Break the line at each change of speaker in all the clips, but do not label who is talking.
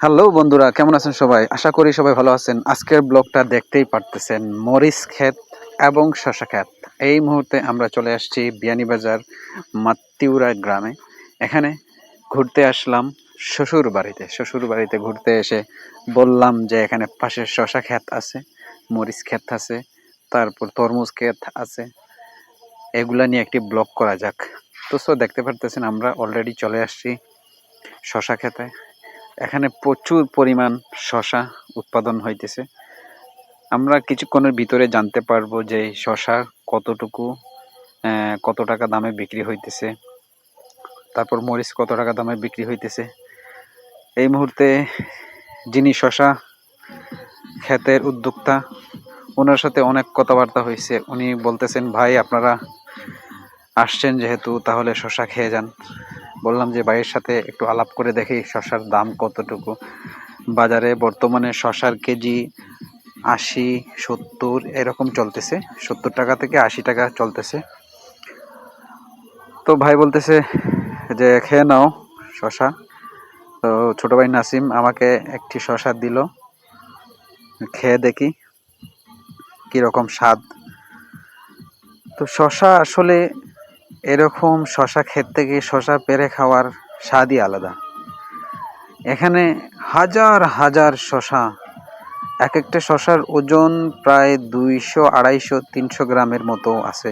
Hello বন্ধুরা, কেমন আছেন সবাই? আশা করি সবাই ভালো আছেন। আজকের ব্লগটা দেখতেই পারতেছেন মরিচ ক্ষেত এবং শশা ক্ষেত। এই মুহূর্তে আমরা চলে আসছি বিয়ানীবাজার মাত্তিউরা গ্রামে। এখানে ঘুরতে আসলাম শ্বশুর বাড়িতে। শ্বশুর বাড়িতে ঘুরতে এসে বললাম যে এখানে পাশে শশা ক্ষেত আছে, মরিচ ক্ষেত আছে, তারপর তরমুজ ক্ষেত আছে। এগুলা নিয়ে একটি ব্লগ করা যাক। তো সো দেখতে পারতেছেন আমরা অলরেডি চলে আসছি শশা খেতে এখানে প্রচুর পরিমাণ শশা উৎপাদন হইতেছে। আমরা কিছুক্ষণের ভিতরে জানতে পারব যে শশা কতটুকু কত টাকা দামে বিক্রি হইতেছে। তারপর মরিচ কত টাকা দামে বিক্রি হইতেছে। এই মুহূর্তে যিনি শশা ক্ষেতের উদ্যোক্তা, ওনার সাথে অনেক কথাবার্তা হয়েছে উনি বলতেছেন, ভাই, আপনারা আসছেন যেহেতু, তাহলে শশা খেয়ে যান। বললাম যে ভাইয়ের সাথে একটু আলাপ করে দেখি শশার দাম কতটুকু। বাজারে বর্তমানে শশার কেজি আশি, সত্তর এরকম চলতেছে। সত্তর টাকা থেকে আশি টাকা চলতেছে। তো ভাই বলতেছে যে, খেয়ে নাও শশা। তো ছোট ভাই নাসিম আমাকে একটি শশা দিল। খেয়ে দেখি কীরকম স্বাদ। তো শশা আসলে এরকম শশা ক্ষেত থেকে শশা পেরে খাওয়ার স্বাদই আলাদা। এখানে হাজার হাজার শশা এক একটা শশার ওজন প্রায় দুইশো, আড়াইশো, তিনশো গ্রামের মতো আছে।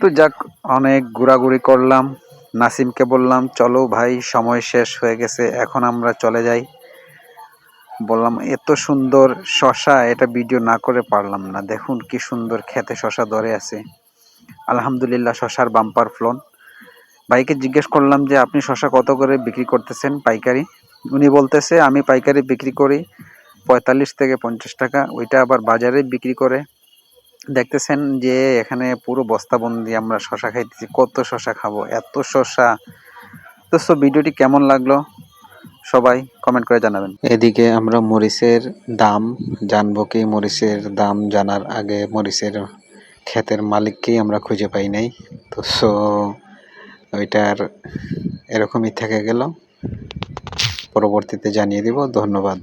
তো যাক, অনেক ঘোরাঘুরি করলাম, নাসিমকে বললাম, চলো ভাই, সময় শেষ হয়ে গেছে, এখন আমরা চলে যাই। বললাম, এত সুন্দর শশা, এটা ভিডিও না করে পারলাম না, দেখুন কি সুন্দর খেতে শশা ধরে আছে। আলহামদুলিল্লাহ, শশার বাম্পার ফ্লন ভাইকে জিজ্ঞেস করলাম যে, আপনি শশা কত করে বিক্রি করতেছেন পাইকারি? উনি বলতেছে, আমি পাইকারি বিক্রি করি পঁয়তাল্লিশ থেকে পঞ্চাশ টাকা। ওইটা আবার বাজারে বিক্রি করে। দেখতেছেন যে, এখানে পুরো বস্তাবন্দি আমরা শশা খাইতেছি, কত শশা খাব, এত শশা। তো সো ভিডিওটি কেমন লাগল? সবাই কমেন্ট করে জানাবেন। এদিকে আমরা মরিচের দাম জানব কি? মরিচের দাম জানার আগে মরিচের ক্ষেতের মালিককেই আমরা খুঁজে পাই নাই। তো সো ওইটার এরকমই থেকে গেল। পরবর্তীতে জানিয়ে দিব। ধন্যবাদ।